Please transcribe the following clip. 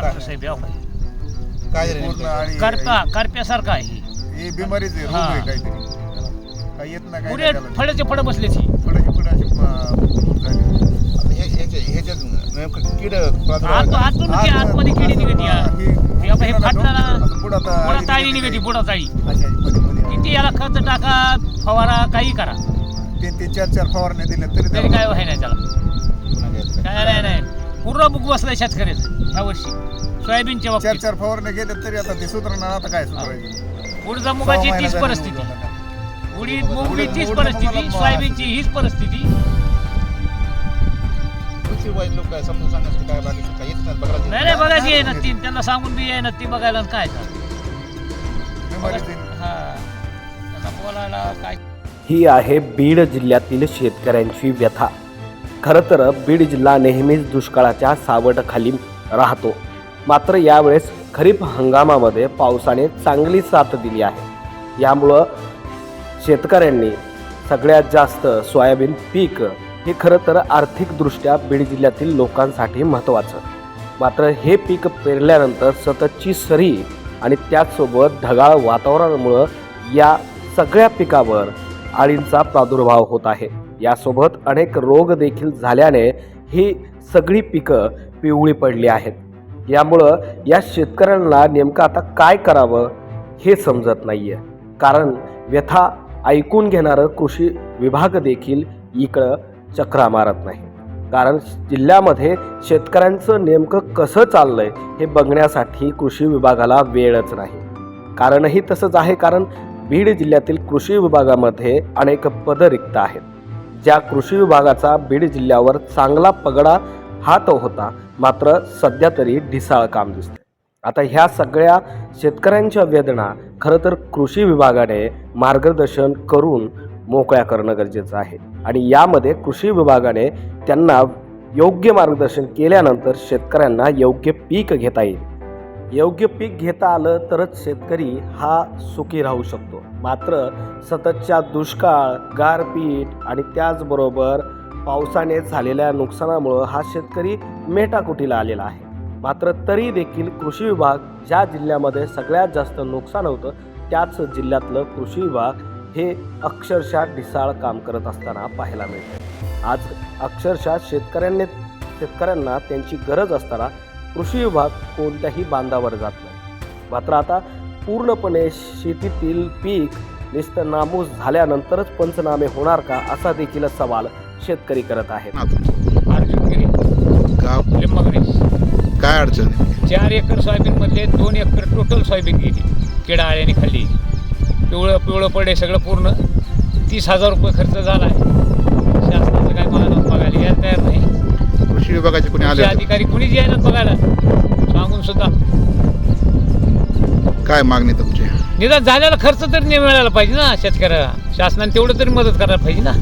Doctor साहेब याव काय. काय रे पूर्ण नेमकं? आणि करपा करप्यासारखा आहे ही. हे बिमारीच आहे रोग हा. आहे काहीतरी काही येत नाही पुढे काही त्याला. फळाचे फळ बसले ती फळाची फळं अशी, अं, झाली. आता हे- ह्याचे- ह्याच्यात नेमकं कीड प्रादुर्भाव आत-. आतून ती आतमध्ये किडी निघती या. हा, हे- हे हे ना असं ताळी निघते. ताळी अशी- मध्ये- मध्ये. किती याला खत टाका फवारा काही करा तीन तीन चार चार फवारण्या दिल्या तरी तरी त्याला- काय व्हाय नाही त्याला पुन्हा घ्यायचं. काय नाही नाही पूर्ण बुक बसलाय शेतकऱ्याचं ह्या वर्षी. सोयाबीनच्या चार बाबतीत. चार फवारण्या गेल्या तरी आता ते सुधारणार आता काय सुधारायचं? मुगाची तीच परिस्थिती. उडीद मूग उडीद- तीच परिस्थिती मुगाला- सोयाबीनची हीच परिस्थिती. कृषी लोक काय समजून काय बाकी काय येत नाही बघा नाही नाही बघायची आहे त्यांना सांगून बी आहे ना ती बघायला काय तर. हा. त्यांना बोलायला काय? ही आहे बीड जिल्ह्यातील शेतकऱ्यांची व्यथा. खरं तर बीड जिल्हा नेहमीच दुष्काळाच्या सावटाखाली राहतो. मात्र यावेळेस खरीप हंगामामध्ये पावसाने चांगली साथ दिली आहे. यामुळं शेतकऱ्यांनी सगळ्यात जास्त सोयाबीन पीक हे खरं तर आर्थिकदृष्ट्या बीड जिल्ह्यातील लोकांसाठी महत्त्वाचं. मात्र हे पीक पेरल्यानंतर सततची सरी आणि त्याचसोबत ढगाळ वातावरणामुळं या सगळ्या पिकावर आळींचा प्रादुर्भाव होत आहे. यासोबत अनेक रोग देखील झाल्याने ही सगळी पिकं पिवळी पडली आहेत. यामुळं या शेतकऱ्यांना नेमकं आता काय करावं हे समजत नाही आहे कारण व्यथा ऐकून घेणारं कृषी विभाग देखील इकडं चक्रा मारत नाही. कारण जिल्ह्यामध्ये शेतकऱ्यांचं नेमकं कसं चाललंय हे बघण्यासाठी कृषी विभागाला वेळच नाही. कारणही तसंच आहे कारण बीड जिल्ह्यातील कृषी विभागामध्ये अनेक पदं रिक्त आहेत. ज्या कृषी विभागाचा बीड जिल्ह्यावर चांगला पगडा हात होता मात्र सध्या तरी ढिसाळ काम दिसते आता ह्या सगळ्या शेतकऱ्यांच्या वेदना खरं तर कृषी विभागाने मार्गदर्शन करून मोकळ्या करणं गरजेचं आहे. आणि यामध्ये कृषी विभागाने त्यांना योग्य मार्गदर्शन केल्यानंतर शेतकऱ्यांना योग्य पीक घेता येईल. योग्य पीक घेता आलं तरच शेतकरी हा सुखी राहू शकतो. मात्र सततच्या दुष्काळ गारपीट आणि त्याचबरोबर पावसाने झालेल्या नुकसानामुळं हा शेतकरी मेटाकुटीला आलेला आहे. मात्र तरी देखील कृषी विभाग ज्या जिल्ह्यामध्ये सगळ्यात जास्त नुकसान होतं त्याच जिल्ह्यातलं कृषी विभाग हे अक्षरशः ढिसाळ काम करत असताना पाहायला मिळते. आज अक्षरशः शेतकऱ्यांनी शेतकऱ्यांना त्यांची गरज असताना कृषी विभाग कोणत्याही बांधावर जात नाही. मात्र आता पूर्णपणे शेतीतील पीक नुसतं नामूस झाल्यानंतरच पंचनामे होणार का असा देखील सवाल शेतकरी करत आहेत. हा, काय अडचण चार एकर सोयाबीन मधले दोन एकर टोटल सोयाबीन गेली. किडा आळ्याने खाल्ली. पिवळं पिवळं पडे सगळं पूर्ण. तीस हजार रुपये खर्च झाला आहे शासनाचं काय बघायला बघायला विभागाचे कोणी आले होते? अधिकारी कुणीच यायला बघायला. सांगून सुद्धा. काय मागणी तुमची? निदान झालेला खर्च तरी नाही मिळायला पाहिजे ना शेतकऱ्याला. शासनाने तेवढं तरी मदत करायला पाहिजे ना.